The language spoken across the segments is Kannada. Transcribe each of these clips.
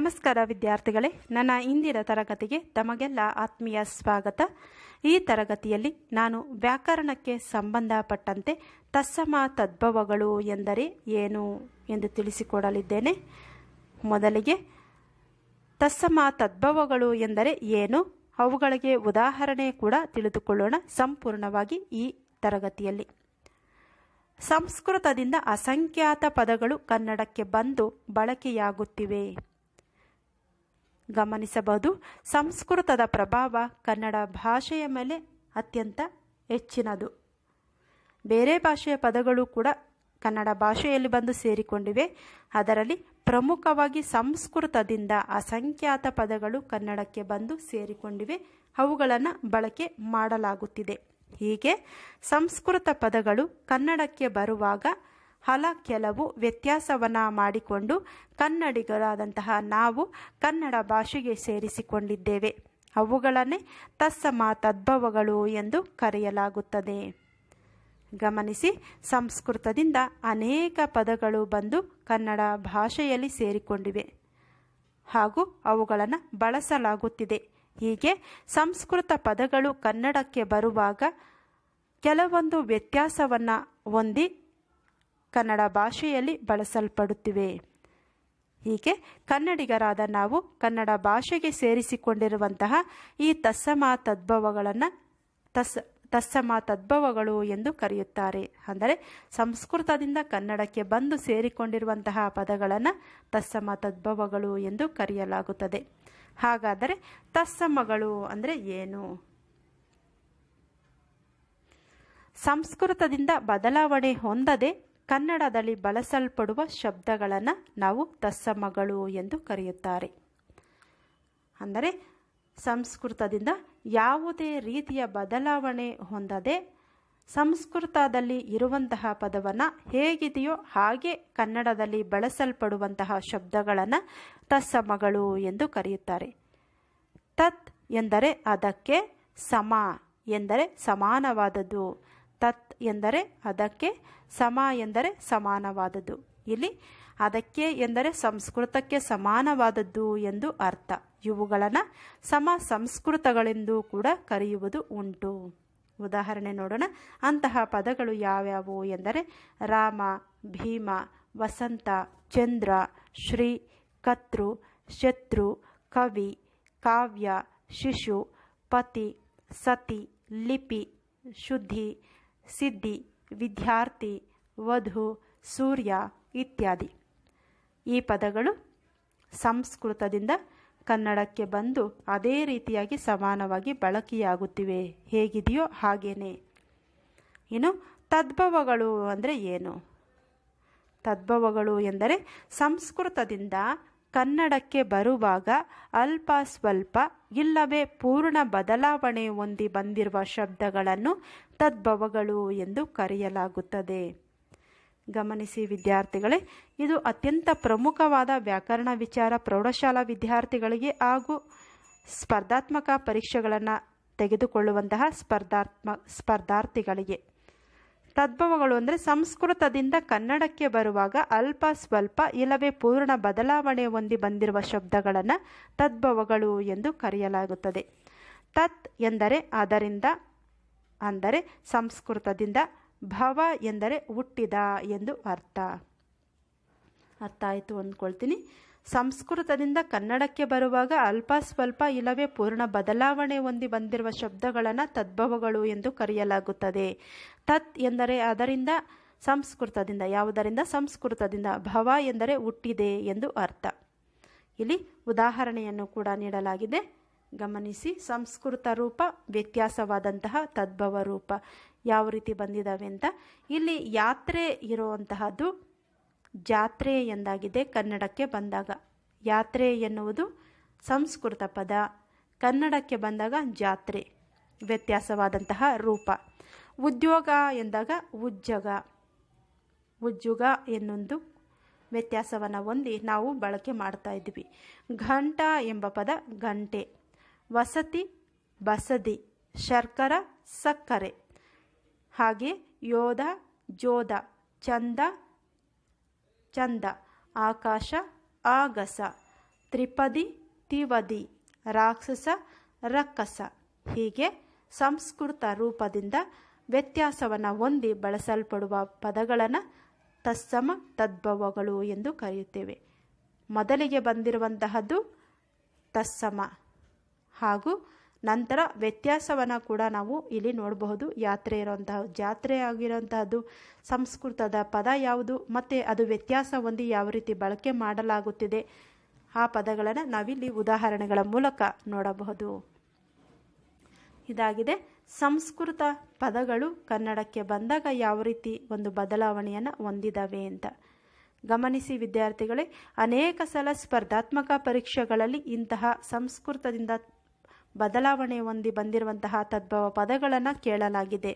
ನಮಸ್ಕಾರ ವಿದ್ಯಾರ್ಥಿಗಳೇ. ನನ್ನ ಇಂದಿನ ತರಗತಿಗೆ ತಮಗೆಲ್ಲ ಆತ್ಮೀಯ ಸ್ವಾಗತ. ಈ ತರಗತಿಯಲ್ಲಿ ನಾನು ವ್ಯಾಕರಣಕ್ಕೆ ಸಂಬಂಧಪಟ್ಟಂತೆ ತತ್ಸಮ ತದ್ಭವಗಳು ಎಂದರೆ ಏನು ಎಂದು ತಿಳಿಸಿಕೊಡಲಿದ್ದೇನೆ. ಮೊದಲಿಗೆ, ತತ್ಸಮ ತದ್ಭವಗಳು ಎಂದರೆ ಏನು? ಅವುಗಳಿಗೆ ಉದಾಹರಣೆ ಕೂಡ ತಿಳಿದುಕೊಳ್ಳೋಣ ಸಂಪೂರ್ಣವಾಗಿ ಈ ತರಗತಿಯಲ್ಲಿ. ಸಂಸ್ಕೃತದಿಂದ ಅಸಂಖ್ಯಾತ ಪದಗಳು ಕನ್ನಡಕ್ಕೆ ಬಂದು ಬಳಕೆಯಾಗುತ್ತಿವೆ. ಗಮನಿಸಬಹುದು. ಸಂಸ್ಕೃತದ ಪ್ರಭಾವ ಕನ್ನಡ ಭಾಷೆಯ ಮೇಲೆ ಅತ್ಯಂತ ಹೆಚ್ಚಿನದು. ಬೇರೆ ಭಾಷೆಯ ಪದಗಳು ಕೂಡ ಕನ್ನಡ ಭಾಷೆಯಲ್ಲಿ ಬಂದು ಸೇರಿಕೊಂಡಿವೆ. ಅದರಲ್ಲಿ ಪ್ರಮುಖವಾಗಿ ಸಂಸ್ಕೃತದಿಂದ ಅಸಂಖ್ಯಾತ ಪದಗಳು ಕನ್ನಡಕ್ಕೆ ಬಂದು ಸೇರಿಕೊಂಡಿವೆ. ಅವುಗಳನ್ನು ಬಳಕೆ ಮಾಡಲಾಗುತ್ತಿದೆ. ಹೀಗೆ ಸಂಸ್ಕೃತ ಪದಗಳು ಕನ್ನಡಕ್ಕೆ ಬರುವಾಗ ಹಲ ಕೆಲವು ವ್ಯತ್ಯಾಸವನ್ನು ಮಾಡಿಕೊಂಡು ಕನ್ನಡಿಗರಾದಂತಹ ನಾವು ಕನ್ನಡ ಭಾಷೆಗೆ ಸೇರಿಸಿಕೊಂಡಿದ್ದೇವೆ. ಅವುಗಳನ್ನೇ ತತ್ಸಮ ತದ್ಭವಗಳು ಎಂದು ಕರೆಯಲಾಗುತ್ತದೆ. ಗಮನಿಸಿ, ಸಂಸ್ಕೃತದಿಂದ ಅನೇಕ ಪದಗಳು ಬಂದು ಕನ್ನಡ ಭಾಷೆಯಲ್ಲಿ ಸೇರಿಕೊಂಡಿವೆ. ಹಾಗೂ ಅವುಗಳನ್ನು ಬಳಸಲಾಗುತ್ತಿದೆ. ಹೀಗೆ ಸಂಸ್ಕೃತ ಪದಗಳು ಕನ್ನಡಕ್ಕೆ ಬರುವಾಗ ಕೆಲವೊಂದು ವ್ಯತ್ಯಾಸವನ್ನು ಹೊಂದಿ ಕನ್ನಡ ಭಾಷೆಯಲ್ಲಿ ಬಳಸಲ್ಪಡುತ್ತಿವೆ. ಹೀಗೆ ಕನ್ನಡಿಗರಾದ ನಾವು ಕನ್ನಡ ಭಾಷೆಗೆ ಸೇರಿಸಿಕೊಂಡಿರುವಂತಹ ಈ ತತ್ಸಮ ತದ್ಭವಗಳನ್ನು ತಸ್, ತತ್ಸಮ ತದ್ಭವಗಳು ಎಂದು ಕರೆಯುತ್ತಾರೆ. ಅಂದರೆ ಸಂಸ್ಕೃತದಿಂದ ಕನ್ನಡಕ್ಕೆ ಬಂದು ಸೇರಿಕೊಂಡಿರುವಂತಹ ಪದಗಳನ್ನು ತತ್ಸಮ ತದ್ಭವಗಳು ಎಂದು ಕರೆಯಲಾಗುತ್ತದೆ. ಹಾಗಾದರೆ ತತ್ಸಮಗಳು ಅಂದರೆ ಏನು? ಸಂಸ್ಕೃತದಿಂದ ಬದಲಾವಣೆ ಹೊಂದದೆ ಕನ್ನಡದಲ್ಲಿ ಬಳಸಲ್ಪಡುವ ಶಬ್ದಗಳನ್ನು ನಾವು ತತ್ಸಮಗಳು ಎಂದು ಕರೆಯುತ್ತಾರೆ. ಅಂದರೆ ಸಂಸ್ಕೃತದಿಂದ ಯಾವುದೇ ರೀತಿಯ ಬದಲಾವಣೆ ಹೊಂದದೆ ಸಂಸ್ಕೃತದಲ್ಲಿ ಇರುವಂತಹ ಪದವನ್ನು ಹೇಗಿದೆಯೋ ಹಾಗೆ ಕನ್ನಡದಲ್ಲಿ ಬಳಸಲ್ಪಡುವಂತಹ ಶಬ್ದಗಳನ್ನು ತತ್ಸಮಗಳು ಎಂದು ಕರೆಯುತ್ತಾರೆ. ತತ್ ಎಂದರೆ ಅದಕ್ಕೆ ಸಮ ಎಂದರೆ ಸಮಾನವಾದದ್ದು. ಎಂದರೆ ಅದಕ್ಕೆ ಸಮ ಎಂದರೆ ಸಮಾನವಾದದ್ದು. ಇಲ್ಲಿ ಅದಕ್ಕೆ ಎಂದರೆ ಸಂಸ್ಕೃತಕ್ಕೆ ಸಮಾನವಾದದ್ದು ಎಂದು ಅರ್ಥ. ಇವುಗಳನ್ನು ಸಮ ಸಂಸ್ಕೃತಗಳೆಂದು ಕೂಡ ಕರೆಯುವುದು ಉಂಟು. ಉದಾಹರಣೆ ನೋಡೋಣ. ಅಂತಹ ಪದಗಳು ಯಾವ್ಯಾವು ಎಂದರೆ ರಾಮ, ಭೀಮ, ವಸಂತ, ಚಂದ್ರ, ಶ್ರೀ ಕತ್ರು ಶತ್ರು, ಕವಿ, ಕಾವ್ಯ, ಶಿಶು, ಪತಿ, ಸತಿ, ಲಿಪಿ, ಶುದ್ಧಿ ಸಿದ್ಧಿ, ವಿದ್ಯಾರ್ಥಿ, ವಧು, ಸೂರ್ಯ ಇತ್ಯಾದಿ. ಈ ಪದಗಳು ಸಂಸ್ಕೃತದಿಂದ ಕನ್ನಡಕ್ಕೆ ಬಂದು ಅದೇ ರೀತಿಯಾಗಿ ಸಮಾನವಾಗಿ ಬಳಕೆಯಾಗುತ್ತಿವೆ. ಹೇಗಿದೆಯೋ ಹಾಗೇನೆ. ಇನ್ನು ತದ್ಭವಗಳು ಅಂದರೆ ಏನು? ತದ್ಭವಗಳು ಎಂದರೆ ಸಂಸ್ಕೃತದಿಂದ ಕನ್ನಡಕ್ಕೆ ಬರುವಾಗ ಅಲ್ಪ ಸ್ವಲ್ಪ ಇಲ್ಲವೇ ಪೂರ್ಣ ಬದಲಾವಣೆ ಹೊಂದಿ ಬಂದಿರುವ ಶಬ್ದಗಳನ್ನು ತದ್ಭವಗಳು ಎಂದು ಕರೆಯಲಾಗುತ್ತದೆ. ಗಮನಿಸಿ ವಿದ್ಯಾರ್ಥಿಗಳೇ, ಇದು ಅತ್ಯಂತ ಪ್ರಮುಖವಾದ ವ್ಯಾಕರಣ ವಿಚಾರ ಪ್ರೌಢಶಾಲಾ ವಿದ್ಯಾರ್ಥಿಗಳಿಗೆ ಹಾಗೂ ಸ್ಪರ್ಧಾತ್ಮಕ ಪರೀಕ್ಷೆಗಳನ್ನು ತೆಗೆದುಕೊಳ್ಳುವಂತಹ ಸ್ಪರ್ಧಾತ್ಮ, ಸ್ಪರ್ಧಾರ್ಥಿಗಳಿಗೆ. ತದ್ಭವಗಳು ಅಂದರೆ ಸಂಸ್ಕೃತದಿಂದ ಕನ್ನಡಕ್ಕೆ ಬರುವಾಗ ಅಲ್ಪ ಸ್ವಲ್ಪ ಇಲ್ಲವೇ ಪೂರ್ಣ ಬದಲಾವಣೆ ಹೊಂದಿ ಬಂದಿರುವ ಶಬ್ದಗಳನ್ನು ತದ್ಭವಗಳು ಎಂದು ಕರೆಯಲಾಗುತ್ತದೆ. ತತ್ ಎಂದರೆ ಅದರಿಂದ, ಅಂದರೆ ಸಂಸ್ಕೃತದಿಂದ ಭವ ಎಂದರೆ ಹುಟ್ಟಿದ ಎಂದು ಅರ್ಥ. ಅರ್ಥ ಆಯಿತು ಅಂದ್ಕೊಳ್ತೀನಿ. ಸಂಸ್ಕೃತದಿಂದ ಕನ್ನಡಕ್ಕೆ ಬರುವಾಗ ಅಲ್ಪ ಸ್ವಲ್ಪ ಇಲ್ಲವೇ ಪೂರ್ಣ ಬದಲಾವಣೆ ಹೊಂದಿ ಬಂದಿರುವ ಶಬ್ದಗಳನ್ನು ತದ್ಭವಗಳು ಎಂದು ಕರೆಯಲಾಗುತ್ತದೆ. ತತ್ ಎಂದರೆ ಅದರಿಂದ ಸಂಸ್ಕೃತದಿಂದ, ಯಾವುದರಿಂದ? ಸಂಸ್ಕೃತದಿಂದ. ಭವ ಎಂದರೆ ಹುಟ್ಟಿದೆ ಎಂದು ಅರ್ಥ. ಇಲ್ಲಿ ಉದಾಹರಣೆಯನ್ನು ಕೂಡ ನೀಡಲಾಗಿದೆ. ಗಮನಿಸಿ, ಸಂಸ್ಕೃತ ರೂಪ ವ್ಯತ್ಯಾಸವಾದಂತಹ ತದ್ಭವ ರೂಪ ಯಾವ ರೀತಿ ಬಂದಿದ್ದಾವೆ ಅಂತ. ಇಲ್ಲಿ ಯಾತ್ರೆ ಇರುವಂತಹದ್ದು ಜಾತ್ರೆ ಎಂದಾಗಿದೆ ಕನ್ನಡಕ್ಕೆ ಬಂದಾಗ. ಯಾತ್ರೆ ಎನ್ನುವುದು ಸಂಸ್ಕೃತ ಪದ. ಕನ್ನಡಕ್ಕೆ ಬಂದಾಗ ಜಾತ್ರೆ, ವ್ಯತ್ಯಾಸವಾದಂತಹ ರೂಪ. ಉದ್ಯೋಗ ಎಂದಾಗ ಉಜ್ಜಗ. ಉಜ್ಜುಗ ಎನ್ನೊಂದು ವ್ಯತ್ಯಾಸವನ್ನು ಹೊಂದಿ ನಾವು ಬಳಕೆ ಮಾಡ್ತಾ ಇದ್ವಿ ಘಂಟ ಎಂಬ ಪದ ಗಂಟೆ ವಸತಿ, ಬಸದಿ, ಶರ್ಕರ, ಸಕ್ಕರೆ. ಹಾಗೆ ಯೋಧ, ಜೋಧ, ಚಂದ ಚಂದ, ಆಕಾಶ, ಆಗಸ, ತ್ರಿಪದಿ, ತಿವದಿ, ರಾಕ್ಷಸ, ರಕ್ಕಸ. ಹೀಗೆ ಸಂಸ್ಕೃತ ರೂಪದಿಂದ ವ್ಯತ್ಯಾಸವನ್ನು ಹೊಂದಿ ಬಳಸಲ್ಪಡುವ ಪದಗಳನ್ನು ತತ್ಸಮ, ತದ್ಭವಗಳು ಎಂದು ಕರೆಯುತ್ತೇವೆ. ಮೊದಲಿಗೆ ಬಂದಿರುವಂತಹದ್ದು ತತ್ಸಮ ಹಾಗೂ ನಂತರ ವ್ಯತ್ಯಾಸವನ್ನು ಕೂಡ ನಾವು ಇಲ್ಲಿ ನೋಡಬಹುದು. ಯಾತ್ರೆ ಇರುವಂತಹ, ಜಾತ್ರೆ ಆಗಿರುವಂತಹದ್ದು, ಸಂಸ್ಕೃತದ ಪದ ಯಾವುದು, ಮತ್ತು ಅದು ವ್ಯತ್ಯಾಸ ಹೊಂದಿ ಯಾವ ರೀತಿ ಬಳಕೆ ಮಾಡಲಾಗುತ್ತಿದೆ, ಆ ಪದಗಳನ್ನು ನಾವಿಲ್ಲಿ ಉದಾಹರಣೆಗಳ ಮೂಲಕ ನೋಡಬಹುದು. ಇದಾಗಿದೆ. ಸಂಸ್ಕೃತ ಪದಗಳು ಕನ್ನಡಕ್ಕೆ ಬಂದಾಗ ಯಾವ ರೀತಿ ಒಂದು ಬದಲಾವಣೆಯನ್ನು ಹೊಂದಿದ್ದಾವೆ ಅಂತ. ಗಮನಿಸಿ ವಿದ್ಯಾರ್ಥಿಗಳೇ, ಅನೇಕ ಸಲ ಸ್ಪರ್ಧಾತ್ಮಕ ಪರೀಕ್ಷೆಗಳಲ್ಲಿ ಇಂತಹ ಸಂಸ್ಕೃತದಿಂದ ಬದಲಾವಣೆ ಹೊಂದಿ ಬಂದಿರುವಂತಹ ತದ್ಭವ ಪದಗಳನ್ನು ಕೇಳಲಾಗಿದೆ.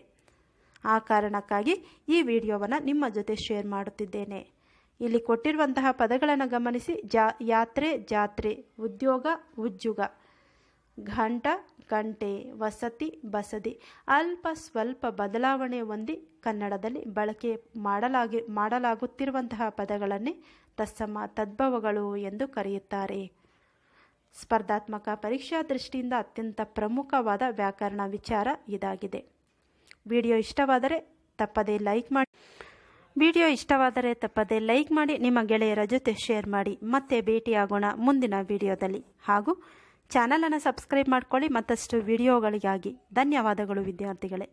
ಆ ಕಾರಣಕ್ಕಾಗಿ ಈ ವಿಡಿಯೋವನ್ನು ನಿಮ್ಮ ಜೊತೆ ಶೇರ್ ಮಾಡುತ್ತಿದ್ದೇನೆ. ಇಲ್ಲಿ ಕೊಟ್ಟಿರುವಂತಹ ಪದಗಳನ್ನು ಗಮನಿಸಿ. ಜಾ, ಯಾತ್ರೆ, ಜಾತ್ರೆ, ಉದ್ಯೋಗ, ಉಜ್ಜುಗ, ಘಂಟ ಗಂಟೆ ವಸತಿ, ಬಸದಿ, ಅಲ್ಪ ಸ್ವಲ್ಪ ಬದಲಾವಣೆ ಹೊಂದಿ ಕನ್ನಡದಲ್ಲಿ ಬಳಕೆ ಮಾಡಲಾಗಿ, ಮಾಡಲಾಗುತ್ತಿರುವಂತಹ ಪದಗಳನ್ನೇ ತತ್ಸಮ, ತದ್ಭವಗಳು ಎಂದು ಕರೆಯುತ್ತಾರೆ. ಸ್ಪರ್ಧಾತ್ಮಕ ಪರೀಕ್ಷಾ ದೃಷ್ಟಿಯಿಂದ ಅತ್ಯಂತ ಪ್ರಮುಖವಾದ ವ್ಯಾಕರಣ ವಿಚಾರ ಇದಾಗಿದೆ. ವಿಡಿಯೋ ಇಷ್ಟವಾದರೆ ತಪ್ಪದೇ ಲೈಕ್ ಮಾಡಿ. ವಿಡಿಯೋ ಇಷ್ಟವಾದರೆ ತಪ್ಪದೇ ಲೈಕ್ ಮಾಡಿ, ನಿಮ್ಮ ಗೆಳೆಯರ ಜೊತೆ ಶೇರ್ ಮಾಡಿ. ಮತ್ತೆ ಭೇಟಿಯಾಗೋಣ ಮುಂದಿನ ವಿಡಿಯೋದಲ್ಲಿ. ಹಾಗೂ ಚಾನಲನ್ನು ಸಬ್ಸ್ಕ್ರೈಬ್ ಮಾಡಿಕೊಳ್ಳಿ, ಮತ್ತಷ್ಟು ವಿಡಿಯೋಗಳಿಗಾಗಿ ಧನ್ಯವಾದಗಳು ವಿದ್ಯಾರ್ಥಿಗಳೇ.